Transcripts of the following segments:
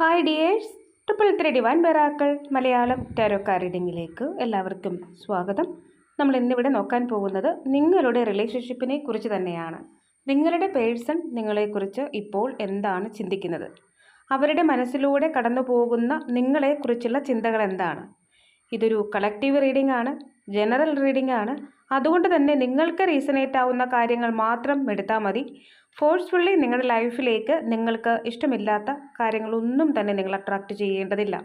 Hi dears triple three one ബെറാക്കൾ Malayalam ടാരോക്കാ റീഡിങ്ങിലേക്ക് എല്ലാവർക്കും സ്വാഗതം. നമ്മൾ ഇന്നിവിടെ നോക്കാൻ പോകുന്നത് നിങ്ങളുടെ റിലേഷൻഷിപ്പിനെ കുറിച്ച് തന്നെയാണ്. നിങ്ങളുടെ പേഴ്സൺ നിങ്ങളെക്കുറിച്ച് ഇപ്പോൾ എന്താണ് ചിന്തിക്കുന്നത്? അവരുടെ മനസ്സിലൂടെ കടന്നു പോകുന്ന നിങ്ങളെക്കുറിച്ചുള്ള ചിന്തകൾ എന്താണ്? ഇതൊരു കളക്റ്റീവ് റീഡിംഗ് ആണ് ജനറൽ റീഡിംഗ് ആണ് അതുകൊണ്ട് തന്നെ നിങ്ങൾക്ക് റീസണേറ്റ് ആവുന്ന കാര്യങ്ങൾ മാത്രം എടുത്താൽ മതി. ഫോഴ്സ്ഫുള്ളി നിങ്ങളുടെ ലൈഫിലേക്ക് നിങ്ങൾക്ക് ഇഷ്ടമില്ലാത്ത കാര്യങ്ങളൊന്നും തന്നെ നിങ്ങൾ അട്രാക്റ്റ് ചെയ്യേണ്ടതില്ല.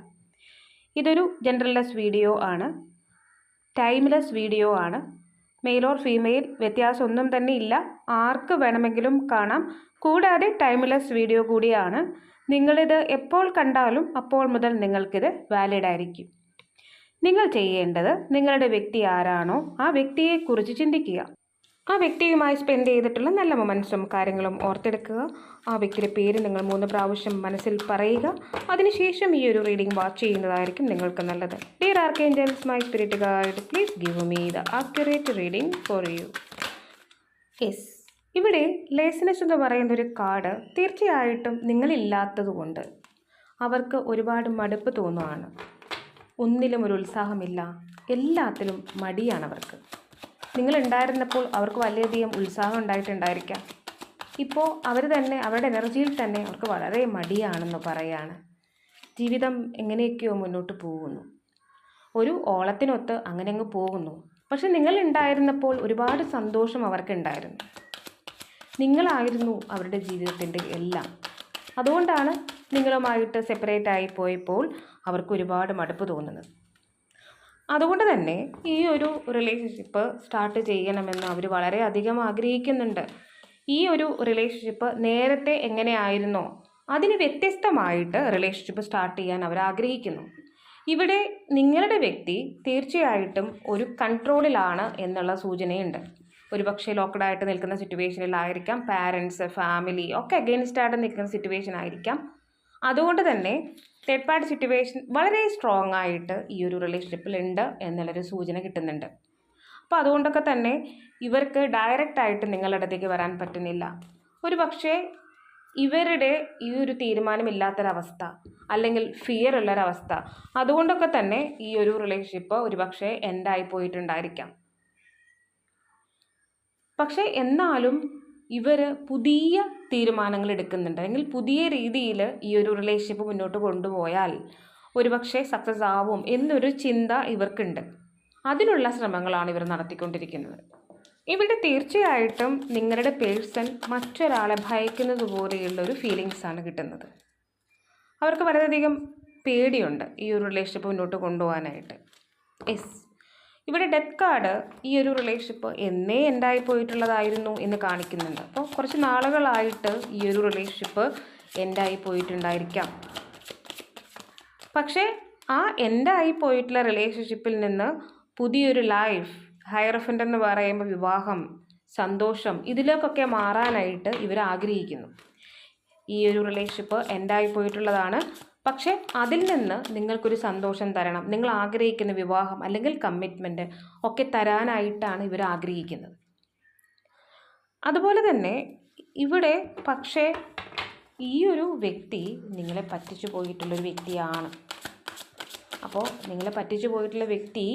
ഇതൊരു ജനറൽലെസ് വീഡിയോ ആണ്. ടൈംലെസ് വീഡിയോ ആണ്. മെയിൽ ഓർ ഫീമെയിൽ വ്യത്യാസമൊന്നും തന്നെ ഇല്ല. ആർക്ക് വേണമെങ്കിലും കാണാം. കൂടാതെ ടൈംലെസ് വീഡിയോ കൂടിയാണ്. നിങ്ങളിത് എപ്പോൾ കണ്ടാലും അപ്പോൾ മുതൽ നിങ്ങൾക്കിത് വാലിഡ് ആയിരിക്കും. നിങ്ങൾ ചെയ്യേണ്ടത് നിങ്ങളുടെ വ്യക്തി ആരാണോ ആ വ്യക്തിയെക്കുറിച്ച് ചിന്തിക്കുക. ആ വ്യക്തിയുമായി സ്പെൻഡ് ചെയ്തിട്ടുള്ള നല്ല മൊമെന്റ്സും കാര്യങ്ങളും ഓർത്തെടുക്കുക. ആ വ്യക്തിയുടെ പേര് നിങ്ങൾ മൂന്ന് പ്രാവശ്യം മനസ്സിൽ പറയുക. അതിനുശേഷം ഈ ഒരു റീഡിംഗ് വാച്ച് ചെയ്യുന്നതായിരിക്കും നിങ്ങൾക്ക് നല്ലത്. Dear archangels my spirit guide please give me the accurate reading for you yes ഇവിടെ ലേസിനെസ് എന്ന് പറയുന്ന ഒരു കാർഡ് തീർച്ചയായിട്ടും നിങ്ങളില്ലാത്തതുകൊണ്ട് അവർക്ക് ഒരുപാട് മടുപ്പ് തോന്നുകയാണ് ഒന്നിലും ഒരു ഉത്സാഹമില്ല. എല്ലാത്തിലും മടിയാണ് അവർക്ക് നിങ്ങളുണ്ടായിരുന്നപ്പോൾ അവർക്ക് വളരെയധികം ഉത്സാഹം ഉണ്ടായിട്ടുണ്ടായിരിക്കാം. ഇപ്പോൾ അവർ തന്നെ അവരുടെ എനർജിയിൽ തന്നെ അവർക്ക് വളരെ മടിയാണെന്ന് പറയാണ്. ജീവിതം എങ്ങനെയൊക്കെയോ മുന്നോട്ട് പോകുന്നു. ഒരു ഓളത്തിനൊത്ത് അങ്ങനെ അങ്ങ് പോകുന്നു. പക്ഷെ നിങ്ങളുണ്ടായിരുന്നപ്പോൾ ഒരുപാട് സന്തോഷം അവർക്കുണ്ടായിരുന്നു. നിങ്ങളായിരുന്നു അവരുടെ ജീവിതത്തിന്റെ എല്ലാം. അതുകൊണ്ടാണ് നിങ്ങളുമായിട്ട് സെപ്പറേറ്റ് ആയി പോയപ്പോൾ അവർക്ക് ഒരുപാട് മടുപ്പ് തോന്നുന്നത്. അതുകൊണ്ട് തന്നെ ഈ ഒരു റിലേഷൻഷിപ്പ് സ്റ്റാർട്ട് ചെയ്യണമെന്ന് അവർ വളരെയധികം ആഗ്രഹിക്കുന്നുണ്ട്. ഈ ഒരു റിലേഷൻഷിപ്പ് നേരത്തെ എങ്ങനെയായിരുന്നോ അതിന് വ്യത്യസ്തമായിട്ട് റിലേഷൻഷിപ്പ് സ്റ്റാർട്ട് ചെയ്യാൻ അവർ ആഗ്രഹിക്കുന്നു. ഇവിടെ നിങ്ങളുടെ വ്യക്തി തീർച്ചയായിട്ടും ഒരു കൺട്രോളിലാണ് എന്നുള്ള സൂചനയുണ്ട്. ഒരുപക്ഷെ ലോക്കഡായിട്ട് നിൽക്കുന്ന സിറ്റുവേഷനിലായിരിക്കാം പാരൻസ് ഫാമിലി ഒക്കെ അഗെയിൻസ്റ്റ് ആയിട്ട് നിൽക്കുന്ന സിറ്റുവേഷൻ ആയിരിക്കാം. അതുകൊണ്ട് തന്നെ തേർഡ് പാർട്ടി സിറ്റുവേഷൻ വളരെ സ്ട്രോങ് ആയിട്ട് ഈ ഒരു റിലേഷൻഷിപ്പിലുണ്ട് എന്നുള്ളൊരു സൂചന കിട്ടുന്നുണ്ട്. അപ്പോൾ അതുകൊണ്ടൊക്കെ തന്നെ ഇവർക്ക് ഡയറക്റ്റ് ആയിട്ട് നിങ്ങളുടെ അടുത്തേക്ക് വരാൻ പറ്റുന്നില്ല. ഒരു പക്ഷേ ഇവരുടെ ഈ ഒരു തീരുമാനമില്ലാത്തൊരവസ്ഥ അല്ലെങ്കിൽ ഫിയർ ഉള്ളൊരവസ്ഥ അതുകൊണ്ടൊക്കെ തന്നെ ഈ ഒരു റിലേഷൻഷിപ്പ് ഒരുപക്ഷെ എൻഡായി പോയിട്ടുണ്ടായിരിക്കാം. പക്ഷേ എന്നാലും ഇവർ പുതിയ തീരുമാനങ്ങൾ എടുക്കുന്നുണ്ട്. അല്ലെങ്കിൽ പുതിയ രീതിയിൽ ഈ ഒരു റിലേഷൻഷിപ്പ് മുന്നോട്ട് കൊണ്ടുപോയാൽ ഒരുപക്ഷെ സക്സസ് ആവും എന്നൊരു ചിന്ത ഇവർക്കുണ്ട്. അതിനുള്ള ശ്രമങ്ങളാണ് ഇവർ നടത്തിക്കൊണ്ടിരിക്കുന്നത്. ഇവിടെ തീർച്ചയായിട്ടും നിങ്ങളുടെ പേഴ്സൺ മറ്റൊരാളെ ഭയക്കുന്നത് പോലെയുള്ള ഒരു ഫീലിങ്സാണ് കിട്ടുന്നത്. അവർക്ക് വളരെയധികം പേടിയുണ്ട് ഈ ഒരു റിലേഷൻഷിപ്പ് മുന്നോട്ട് കൊണ്ടുപോകാനായിട്ട്. യെസ് ഇവിടെ ഡെത്ത് കാർഡ് ഈ ഒരു റിലേഷൻഷിപ്പ് എന്നേ എൻഡായി പോയിട്ടുള്ളതായിരുന്നു എന്ന് കാണിക്കുന്നുണ്ട്. അപ്പോൾ കുറച്ച് നാളുകളായിട്ട് ഈ ഒരു റിലേഷൻഷിപ്പ് എൻഡായി പോയിട്ടുണ്ടായിരിക്കാം. പക്ഷേ ആ എൻഡായി പോയിട്ടുള്ള റിലേഷൻഷിപ്പിൽ നിന്ന് പുതിയൊരു ലൈഫ് ഹയറഫന്റ് എന്ന് പറയുമ്പോൾ വിവാഹം സന്തോഷം ഇതിലേക്കൊക്കെ മാറാനായിട്ട് ഇവർ ആഗ്രഹിക്കുന്നു. ഈ ഒരു റിലേഷൻഷിപ്പ് എൻഡായി പോയിട്ടുള്ളതാണ് പക്ഷേ അതിൽ നിന്ന് നിങ്ങൾക്കൊരു സന്തോഷം തരണം. നിങ്ങൾ ആഗ്രഹിക്കുന്ന വിവാഹം അല്ലെങ്കിൽ കമ്മിറ്റ്മെന്റ് ഒക്കെ തരാനായിട്ടാണ് ഇവർ ആഗ്രഹിക്കുന്നത്. അതുപോലെ തന്നെ ഇവിടെ പക്ഷേ ഈ ഒരു വ്യക്തി നിങ്ങളെ പറ്റിച്ചു പോയിട്ടുള്ളൊരു വ്യക്തിയാണ്. അപ്പോൾ നിങ്ങളെ പറ്റിച്ചു പോയിട്ടുള്ള വ്യക്തി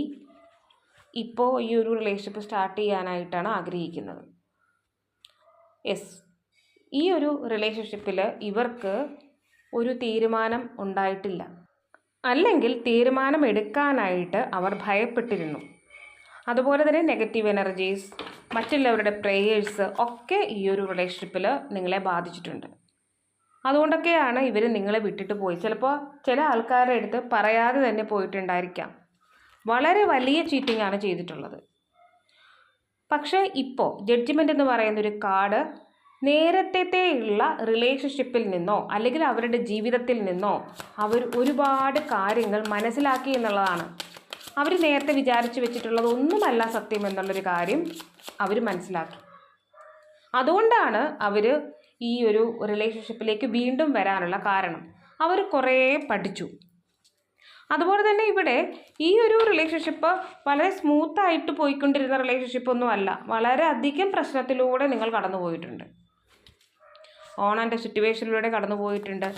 ഇപ്പോൾ ഈ ഒരു റിലേഷൻഷിപ്പ് സ്റ്റാർട്ട് ചെയ്യാനായിട്ടാണ് ആഗ്രഹിക്കുന്നത്. യെസ് ഈ ഒരു റിലേഷൻഷിപ്പിൽ ഇവർക്ക് ഒരു തീരുമാനം ഉണ്ടായിട്ടില്ല. അല്ലെങ്കിൽ തീരുമാനം എടുക്കാനായിട്ട് അവർ ഭയപ്പെട്ടിരുന്നു. അതുപോലെ തന്നെ നെഗറ്റീവ് എനർജീസ് മറ്റുള്ളവരുടെ പ്രേയേഴ്സ് ഒക്കെ ഈ ഒരു റിലേഷൻഷിപ്പിൽ നിങ്ങളെ ബാധിച്ചിട്ടുണ്ട്. അതുകൊണ്ടൊക്കെയാണ് ഇവർ നിങ്ങളെ വിട്ടിട്ട് പോയി. ചിലപ്പോൾ ചില ആൾക്കാരുടെ അടുത്ത് പറയാതെ തന്നെ പോയിട്ടുണ്ടായിരിക്കാം. വളരെ വലിയ ചീറ്റിംഗ് ആണ് ചെയ്തിട്ടുള്ളത്. പക്ഷേ ഇപ്പോൾ ജഡ്ജ്മെന്റ് എന്ന് പറയുന്നൊരു കാർഡ് നേരത്തെയുള്ള റിലേഷൻഷിപ്പിൽ നിന്നോ അല്ലെങ്കിൽ അവരുടെ ജീവിതത്തിൽ നിന്നോ അവർ ഒരുപാട് കാര്യങ്ങൾ മനസ്സിലാക്കി എന്നുള്ളതാണ്. അവർ നേരത്തെ വിചാരിച്ചു വെച്ചിട്ടുള്ളത് ഒന്നുമല്ല സത്യം എന്നുള്ളൊരു കാര്യം അവർ മനസ്സിലാക്കി. അതുകൊണ്ടാണ് അവർ ഈ ഒരു റിലേഷൻഷിപ്പിലേക്ക് വീണ്ടും വരാനുള്ള കാരണം. അവർ കുറേ പഠിച്ചു. അതുപോലെ തന്നെ ഇവിടെ ഈ ഒരു റിലേഷൻഷിപ്പ് വളരെ സ്മൂത്തായിട്ട് പോയിക്കൊണ്ടിരുന്ന റിലേഷൻഷിപ്പ് ഒന്നും അല്ല വളരെ അധികം പ്രശ്നത്തിലൂടെ നിങ്ങൾ കടന്നു പോയിട്ടുണ്ട് ഓൺ സിറ്റുവേഷനിലൂടെ കടന്നു പോയിട്ടുണ്ട്.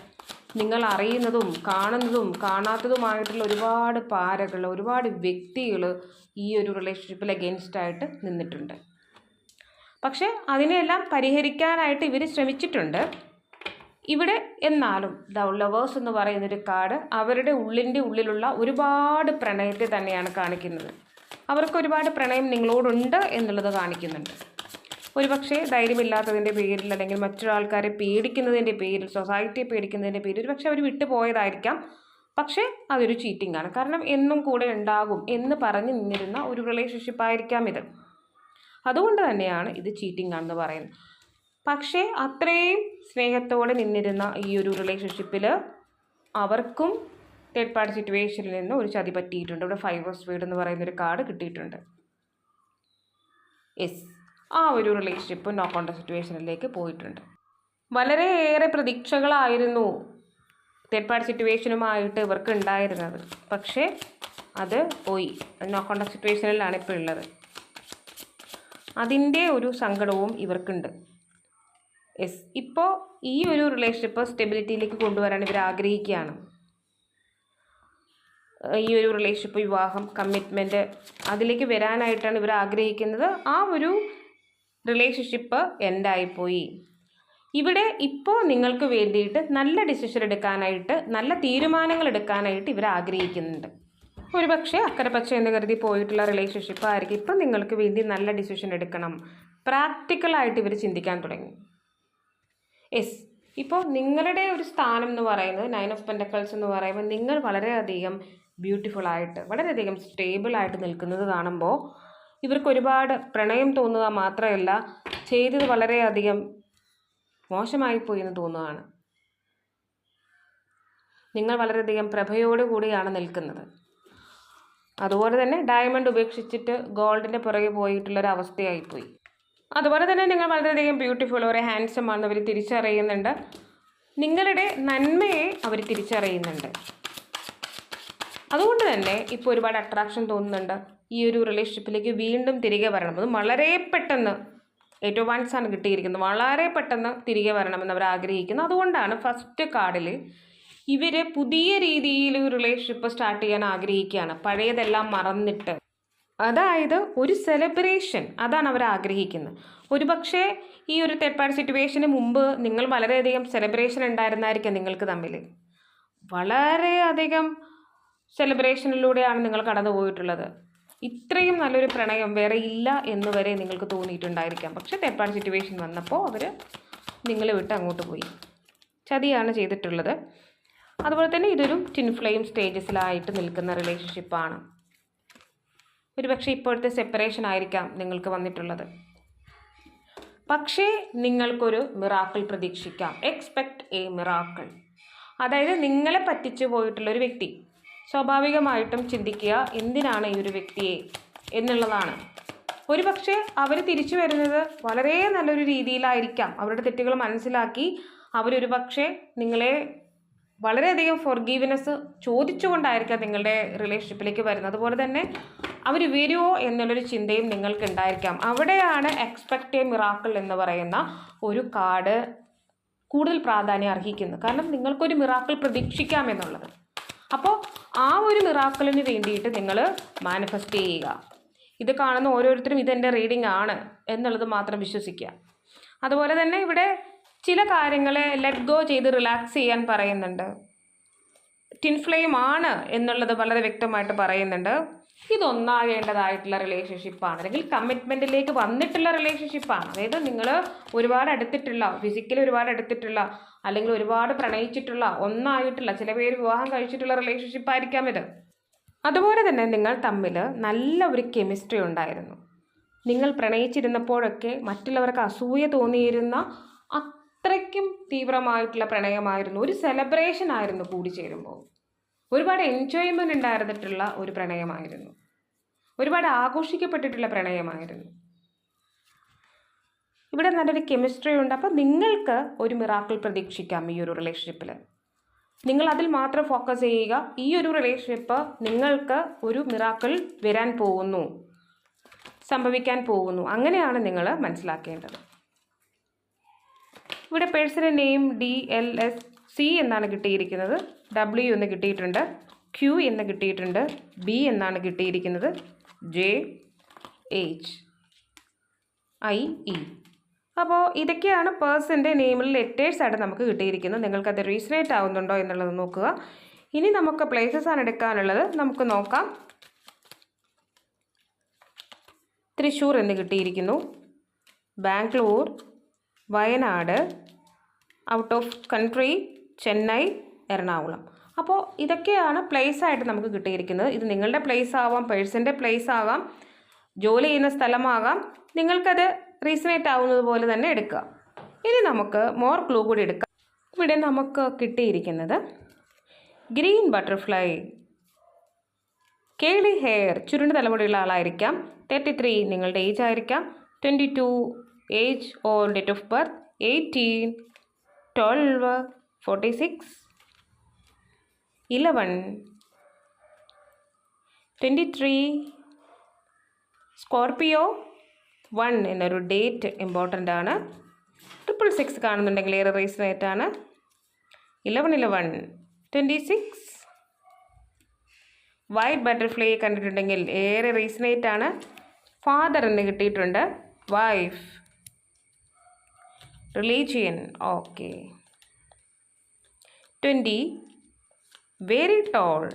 നിങ്ങൾ അറിയുന്നതും കാണുന്നതും കാണാത്തതുമായിട്ടുള്ള ഒരുപാട് പാരകൾ ഒരുപാട് വ്യക്തികൾ ഈ ഒരു റിലേഷൻഷിപ്പിൽ അഗെയിൻസ്റ്റായിട്ട് നിന്നിട്ടുണ്ട്. പക്ഷേ അതിനെല്ലാം പരിഹരിക്കാനായിട്ട് ഇവർ ശ്രമിച്ചിട്ടുണ്ട്. ഇവിടെ എന്നാലും ദ ലവേഴ്സ് എന്ന് പറയുന്നൊരു കാർഡ് അവരുടെ ഉള്ളിന്റെ ഉള്ളിലുള്ള ഒരുപാട് പ്രണയത്തെ തന്നെയാണ് കാണിക്കുന്നത്. അവർക്ക് ഒരുപാട് പ്രണയം നിങ്ങളോടുണ്ട് എന്നുള്ളത് കാണിക്കുന്നുണ്ട്. ഒരുപക്ഷെ ധൈര്യമില്ലാത്തതിന്റെ പേരിൽ അല്ലെങ്കിൽ മറ്റൊരാൾക്കാരെ പേടിക്കുന്നതിന്റെ പേരിൽ സൊസൈറ്റിയെ പേടിക്കുന്നതിന്റെ പേരിൽ ഒരുപക്ഷെ അവർ വിട്ടുപോയതായിരിക്കാം. പക്ഷേ അതൊരു ചീറ്റിംഗ് ആണ്. കാരണം എന്നും കൂടെ ഉണ്ടാകും എന്ന് പറഞ്ഞു നിന്നിരുന്ന ഒരു റിലേഷൻഷിപ്പ് ആയിരിക്കാം ഇത്. അതുകൊണ്ട് തന്നെയാണ് ഇത് ചീറ്റിംഗ് ആണെന്ന് പറയുന്നത്. പക്ഷേ അത്രയും സ്നേഹത്തോടെ നിന്നിരുന്ന ഈ ഒരു റിലേഷൻഷിപ്പിൽ അവർക്കും തേർഡ് പാർട്ടി സിറ്റുവേഷനിൽ നിന്ന് ഒരു ചതി പറ്റിയിട്ടുണ്ട്. ഇവിടെ ഫൈവ് ഓഫ് സ്പീഡ് എന്ന് പറയുന്ന ഒരു കാർഡ് കിട്ടിയിട്ടുണ്ട്. യെസ് ആ ഒരു റിലേഷൻഷിപ്പ് നോ സിറ്റുവേഷനിലേക്ക് പോയിട്ടുണ്ട്. വളരെയേറെ പ്രതീക്ഷകളായിരുന്നു തേർഡ് പാർട്ടി സിറ്റുവേഷനുമായിട്ട് ഇവർക്ക് ഉണ്ടായിരുന്നത്. പക്ഷേ അത് പോയി. നോ സിറ്റുവേഷനിലാണ് ഇപ്പോൾ ഉള്ളത്. അതിന്റെ ഒരു സങ്കടവും ഇവർക്കുണ്ട്. യെസ് ഇപ്പോൾ ഈ ഒരു റിലേഷൻഷിപ്പ് സ്റ്റെബിലിറ്റിയിലേക്ക് കൊണ്ടുവരാൻ ഇവർ ആഗ്രഹിക്കുകയാണ്. ഈ ഒരു റിലേഷൻഷിപ്പ് വിവാഹം കമ്മിറ്റ്മെന്റ് അതിലേക്ക് വരാനായിട്ടാണ് ഇവർ ആഗ്രഹിക്കുന്നത്. ആ ഒരു റിലേഷൻഷിപ്പ് എൻഡായിപ്പോയി ഇവിടെ ഇപ്പോൾ നിങ്ങൾക്ക് വേണ്ടിയിട്ട് നല്ല ഡിസിഷൻ എടുക്കാനായിട്ട് നല്ല തീരുമാനങ്ങൾ എടുക്കാനായിട്ട് ഇവർ ആഗ്രഹിക്കുന്നുണ്ട്. ഒരുപക്ഷെ അക്കരെ പച്ച എന്ന് കരുതി പോയിട്ടുള്ള റിലേഷൻഷിപ്പ് ആയിരിക്കും. ഇപ്പം നിങ്ങൾക്ക് വേണ്ടി നല്ല ഡിസിഷൻ എടുക്കണം. പ്രാക്ടിക്കലായിട്ട് ഇവർ ചിന്തിക്കാൻ തുടങ്ങി. യെസ് ഇപ്പോൾ നിങ്ങളുടെ ഒരു സ്ഥാനം എന്ന് പറയുന്നത് നയൻ ഓഫ് പെൻഡക്കൾസ് എന്ന് പറയുമ്പോൾ നിങ്ങൾ വളരെയധികം ബ്യൂട്ടിഫുൾ ആയിട്ട് വളരെയധികം സ്റ്റേബിൾ ആയിട്ട് നിൽക്കുന്നത് കാണുമ്പോൾ ഇവർക്ക് ഒരുപാട് പ്രണയം തോന്നുക മാത്രമല്ല ചെയ്തത് വളരെയധികം മോശമായിപ്പോയി എന്ന് തോന്നുകയാണ്. നിങ്ങൾ വളരെയധികം പ്രഭയോടു കൂടിയാണ് നിൽക്കുന്നത്. അതുപോലെ തന്നെ ഡയമണ്ട് ഉപേക്ഷിച്ചിട്ട് ഗോൾഡിന്റെ പുറകെ പോയിട്ടുള്ളൊരു അവസ്ഥയായിപ്പോയി. അതുപോലെ തന്നെ നിങ്ങൾ വളരെയധികം ബ്യൂട്ടിഫുൾ ഒരു ഹാൻഡ്സം ആണെന്ന് അവർ തിരിച്ചറിയുന്നുണ്ട്. നിങ്ങളുടെ നന്മയെ അവർ തിരിച്ചറിയുന്നുണ്ട്. അതുകൊണ്ട് തന്നെ ഇപ്പോൾ ഒരുപാട് അട്രാക്ഷൻ തോന്നുന്നുണ്ട്. ഈ ഒരു റിലേഷൻഷിപ്പിലേക്ക് വീണ്ടും തിരികെ വരണം. അത് വളരെ പെട്ടെന്ന് ഏറ്റവും വൺസ് ആണ് കിട്ടിയിരിക്കുന്നത്. വളരെ പെട്ടെന്ന് തിരികെ വരണമെന്ന് അവർ ആഗ്രഹിക്കുന്നു. അതുകൊണ്ടാണ് ഫസ്റ്റ് കാർഡിൽ ഇവർ പുതിയ രീതിയിൽ റിലേഷൻഷിപ്പ് സ്റ്റാർട്ട് ചെയ്യാൻ ആഗ്രഹിക്കുകയാണ്. പഴയതെല്ലാം മറന്നിട്ട്. അതായത് ഒരു സെലിബ്രേഷൻ അതാണ് അവർ ആഗ്രഹിക്കുന്നത്. ഒരു പക്ഷേ ഈ ഒരു തേർഡ് സിറ്റുവേഷന് മുമ്പ് നിങ്ങൾ വളരെയധികം സെലിബ്രേഷൻ ഉണ്ടായിരുന്നായിരിക്കാം നിങ്ങൾക്ക് തമ്മിൽ. വളരെയധികം സെലിബ്രേഷനിലൂടെയാണ് നിങ്ങൾ കടന്നു പോയിട്ടുള്ളത് ഇത്രയും നല്ലൊരു പ്രണയം വേറെ ഇല്ല എന്ന് വരെ നിങ്ങൾക്ക് തോന്നിയിട്ടുണ്ടായിരിക്കാം. പക്ഷേ തേർഡ് സിറ്റുവേഷൻ വന്നപ്പോൾ അവർ നിങ്ങളെ വിട്ട് അങ്ങോട്ട് പോയി. ചതിയാണ് ചെയ്തിട്ടുള്ളത്. അതുപോലെ തന്നെ ഇതൊരു ടിൻ ഫ്ലെയിം സ്റ്റേജസിലായിട്ട് നിൽക്കുന്ന റിലേഷൻഷിപ്പാണ് ഒരുപക്ഷെ ഇപ്പോഴത്തെ സെപ്പറേഷൻ ആയിരിക്കാം നിങ്ങൾക്ക് വന്നിട്ടുള്ളത്. പക്ഷേ നിങ്ങൾക്കൊരു മിറാക്കിൾ പ്രതീക്ഷിക്കാം. എക്സ്പെക്റ്റ് എ മിറാക്കിൾ അതായത് നിങ്ങളെ പറ്റിച്ചു പോയിട്ടുള്ള ഒരു വ്യക്തി. സ്വാഭാവികമായിട്ടും ചിന്തിക്കുക എന്തിനാണ് ഈ ഒരു വ്യക്തിയെ എന്നുള്ളതാണ്. ഒരു പക്ഷേ അവർ തിരിച്ചു വരുന്നത് വളരെ നല്ലൊരു രീതിയിലായിരിക്കാം. അവരുടെ തെറ്റുകൾ മനസ്സിലാക്കി അവരൊരു പക്ഷേ നിങ്ങളെ വളരെയധികം ഫോർഗീവ്നെസ് ചോദിച്ചുകൊണ്ടായിരിക്കാം നിങ്ങളുടെ റിലേഷൻഷിപ്പിലേക്ക് വരുന്നത്. അതുപോലെ തന്നെ അവർ വരുമോ എന്നുള്ളൊരു ചിന്തയും നിങ്ങൾക്ക് ഉണ്ടായിരിക്കാം അവിടെയാണ് എക്സ്പെക്റ്റ് എ മിറാക്കിൾ എന്ന് പറയുന്ന ഒരു കാർഡ് കൂടുതൽ പ്രാധാന്യം അർഹിക്കുന്നത്. കാരണം നിങ്ങൾക്കൊരു മിറാക്കിൾ പ്രതീക്ഷിക്കാം എന്നുള്ളത്. അപ്പോൾ ആ ഒരു മിറാക്കിളിന് വേണ്ടിയിട്ട് നിങ്ങൾ മാനിഫെസ്റ്റ് ചെയ്യുക. ഇത് കാണുന്ന ഓരോരുത്തരും ഇതെന്റെ റീഡിംഗ് ആണ് എന്നുള്ളത് മാത്രം വിശ്വസിക്കുക. അതുപോലെ തന്നെ ഇവിടെ ചില കാര്യങ്ങളെ ലെറ്റ് ഗോ ചെയ്ത് റിലാക്സ് ചെയ്യാൻ പറയുന്നുണ്ട്. ടിൻ ഫ്ലെയിം ആണ് എന്നുള്ളത് വളരെ വ്യക്തമായിട്ട് പറയുന്നുണ്ട്. ഇതൊന്നാകേണ്ടതായിട്ടുള്ള റിലേഷൻഷിപ്പാണ് അല്ലെങ്കിൽ കമ്മിറ്റ്മെന്റിലേക്ക് വന്നിട്ടുള്ള റിലേഷൻഷിപ്പാണ് അതായത് നിങ്ങൾ ഒരുപാട് അടുത്തിട്ടുള്ള ഫിസിക്കലി ഒരുപാട് അടുത്തിട്ടുള്ള അല്ലെങ്കിൽ ഒരുപാട് പ്രണയിച്ചിട്ടുള്ള ഒന്നായിട്ടുള്ള ചില പേര് വിവാഹം കഴിച്ചിട്ടുള്ള റിലേഷൻഷിപ്പ് ആയിരിക്കാം ഇത്. അതുപോലെ തന്നെ നിങ്ങൾ തമ്മിൽ നല്ല ഒരു കെമിസ്ട്രി ഉണ്ടായിരുന്നു. നിങ്ങൾ പ്രണയിച്ചിരുന്നപ്പോഴൊക്കെ മറ്റുള്ളവർക്ക് അസൂയ തോന്നിയിരുന്ന അത്രയ്ക്കും തീവ്രമായിട്ടുള്ള പ്രണയമായിരുന്നു. ഒരു സെലിബ്രേഷൻ ആയിരുന്നു കൂടി ചേരുമ്പോൾ. ഒരുപാട് എൻജോയ്മെന്റ് ഉണ്ടായിരുന്നിട്ടുള്ള ഒരു പ്രണയമായിരുന്നു. ഒരുപാട് ആഘോഷിക്കപ്പെട്ടിട്ടുള്ള പ്രണയമായിരുന്നു. ഇവിടെ നല്ലൊരു കെമിസ്ട്രി ഉണ്ട്. അപ്പോൾ നിങ്ങൾക്ക് ഒരു മിറാക്കിൾ പ്രതീക്ഷിക്കാം ഈ ഒരു റിലേഷൻഷിപ്പിൽ നിങ്ങൾ അതിൽ മാത്രം ഫോക്കസ് ചെയ്യുക. ഈ ഒരു റിലേഷൻഷിപ്പ് നിങ്ങൾക്ക് ഒരു മിറാക്കിൾ വരാൻ പോകുന്നു. സംഭവിക്കാൻ പോകുന്നു. അങ്ങനെയാണ് നിങ്ങൾ മനസ്സിലാക്കേണ്ടത്. ഇവിടെ personal name D L S C എന്നാണ് കിട്ടിയിരിക്കുന്നത്. ഡബ്ല്യു എന്ന് കിട്ടിയിട്ടുണ്ട്. ക്യു എന്ന് കിട്ടിയിട്ടുണ്ട്. ബി എന്നാണ് കിട്ടിയിരിക്കുന്നത്. ജെ എച്ച് ഐ ഇ അപ്പോൾ ഇതൊക്കെയാണ് പേഴ്സന്റെ നെയിമിൽ ലെറ്റേഴ്സ് ആയിട്ട് നമുക്ക് കിട്ടിയിരിക്കുന്നത്. നിങ്ങൾക്കത് റീസണേറ്റ് ആവുന്നുണ്ടോ എന്നുള്ളത് നോക്കുക. ഇനി നമുക്ക് പ്ലേസസ് ആണ് എടുക്കാനുള്ളത്. നമുക്ക് നോക്കാം. തൃശ്ശൂർ എന്ന് കിട്ടിയിരിക്കുന്നു. Bangalore Wayanad out of country Chennai Ernakulam. അപ്പോൾ ഇതൊക്കെയാണ് പ്ലേസ് ആയിട്ട് നമുക്ക് കിട്ടിയിരിക്കുന്നത്. ഇത് നിങ്ങളുടെ പ്ലേസ് ആവാം പേഴ്സന്റെ പ്ലേസ് ആവാം ജോലി ചെയ്യുന്ന സ്ഥലമാകാം. നിങ്ങൾക്കത് റീസണേറ്റ് ആവുന്നത് പോലെ തന്നെ എടുക്കുക. ഇനി നമുക്ക് മോർ ക്ലൂ കൂടി എടുക്കാം. ഇവിടെ നമുക്ക് കിട്ടിയിരിക്കുന്നത് ഗ്രീൻ ബട്ടർഫ്ലൈ കേളി ഹെയർ ചുരുണ്ട തലമുടിയുള്ള ആളായിരിക്കാം. തേർട്ടി ത്രീ നിങ്ങളുടെ ഏജ് ആയിരിക്കാം. Twenty two age or date of birth eighteen twelve forty six eleven twenty three Scorpio one എന്നൊരു ഡേറ്റ് ഇമ്പോർട്ടന്റ് ആണ്. ട്രിപ്പിൾ സിക്സ് കാണുന്നുണ്ടെങ്കിൽ ഏറെ റീസണേറ്റ് ആണ്. Eleven eleven twenty six white butterfly കണ്ടിട്ടുണ്ടെങ്കിൽ ഏറെ റീസണേറ്റ് ആണ്. ഫാദർ എന്ന് കിട്ടിയിട്ടുണ്ട്. Wife religion okay twenty very tall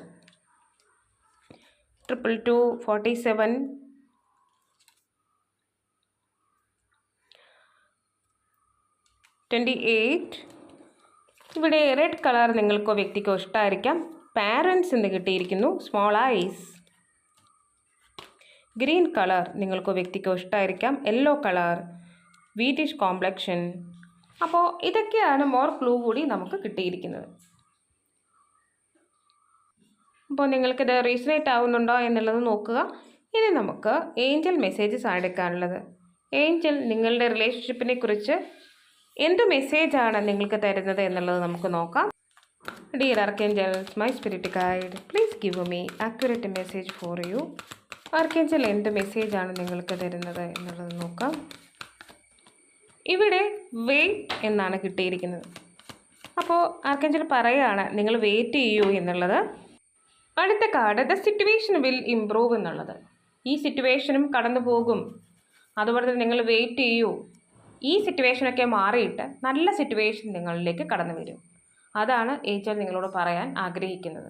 triple two forty seven twenty eight ഇവിടെ റെഡ് കളർ നിങ്ങൾക്കോ വ്യക്തിക്കോ ഇഷ്ടമായിരിക്കാം പാരൻസ് എന്ന് കിട്ടിയിരിക്കുന്നു. സ്മോൾ ഐസ് ഗ്രീൻ കളർ നിങ്ങൾക്കോ വ്യക്തിക്കോ ഇഷ്ടമായിരിക്കാം യെല്ലോ കളർ വീറ്റിഷ് കോംപ്ലക്ഷൻ അപ്പോൾ ഇതൊക്കെയാണ് മോർ ക്ലൂ കൂടി നമുക്ക് കിട്ടിയിരിക്കുന്നത്. അപ്പോൾ നിങ്ങൾക്കിത് റീസണേറ്റ് ആവുന്നുണ്ടോ എന്നുള്ളത് നോക്കുക. ഇനി നമുക്ക് ഏഞ്ചൽ മെസ്സേജസ് ആണ് എടുക്കാനുള്ളത്. ഏഞ്ചൽ നിങ്ങളുടെ റിലേഷൻഷിപ്പിനെ കുറിച്ച് എന്ത് മെസ്സേജാണ് നിങ്ങൾക്ക് തരുന്നത് എന്നുള്ളത് നമുക്ക് നോക്കാം. Dear archangels my spirit guide please give me accurate message for you archangel എന്ത് മെസ്സേജാണ് നിങ്ങൾക്ക് തരുന്നത് എന്നുള്ളത് നോക്കാം. ഇവിടെ വെയിറ്റ് എന്നാണ് കിട്ടിയിരിക്കുന്നത്. അപ്പോൾ ആർക്കേഞ്ചൽ പറയുകയാണ് നിങ്ങൾ വെയിറ്റ് ചെയ്യൂ എന്നുള്ളത്. അടുത്ത card the situation will improve എന്നുള്ളത്. ഈ സിറ്റുവേഷനും കടന്നു പോകും അതുപോലെ തന്നെ നിങ്ങൾ വെയിറ്റ് ചെയ്യൂ. ഈ സിറ്റുവേഷനൊക്കെ മാറിയിട്ട് നല്ല സിറ്റുവേഷൻ നിങ്ങളിലേക്ക് കടന്നു വരും. അതാണ് ഏച്ചൽ നിങ്ങളോട് പറയാൻ ആഗ്രഹിക്കുന്നത്.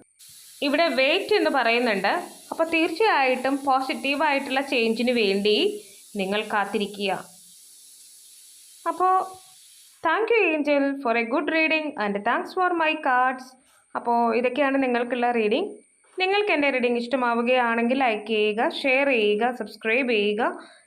ഇവിടെ വെയിറ്റ് എന്ന് പറയുന്നുണ്ട്. അപ്പോൾ തീർച്ചയായിട്ടും പോസിറ്റീവായിട്ടുള്ള ചേഞ്ചിന് വേണ്ടി നിങ്ങൾ കാത്തിരിക്കുക. അപ്പോൾ thank you angel for a good reading and thanks for my cards അപ്പോൾ ഇതൊക്കെയാണ് നിങ്ങൾക്കുള്ള റീഡിംഗ് നിങ്ങൾക്ക് എന്റെ റീഡിംഗ് ഇഷ്ടമാവുകയാണെങ്കിൽ ലൈക്ക് ചെയ്യുക ഷെയർ ചെയ്യുക സബ്സ്ക്രൈബ് ചെയ്യുക.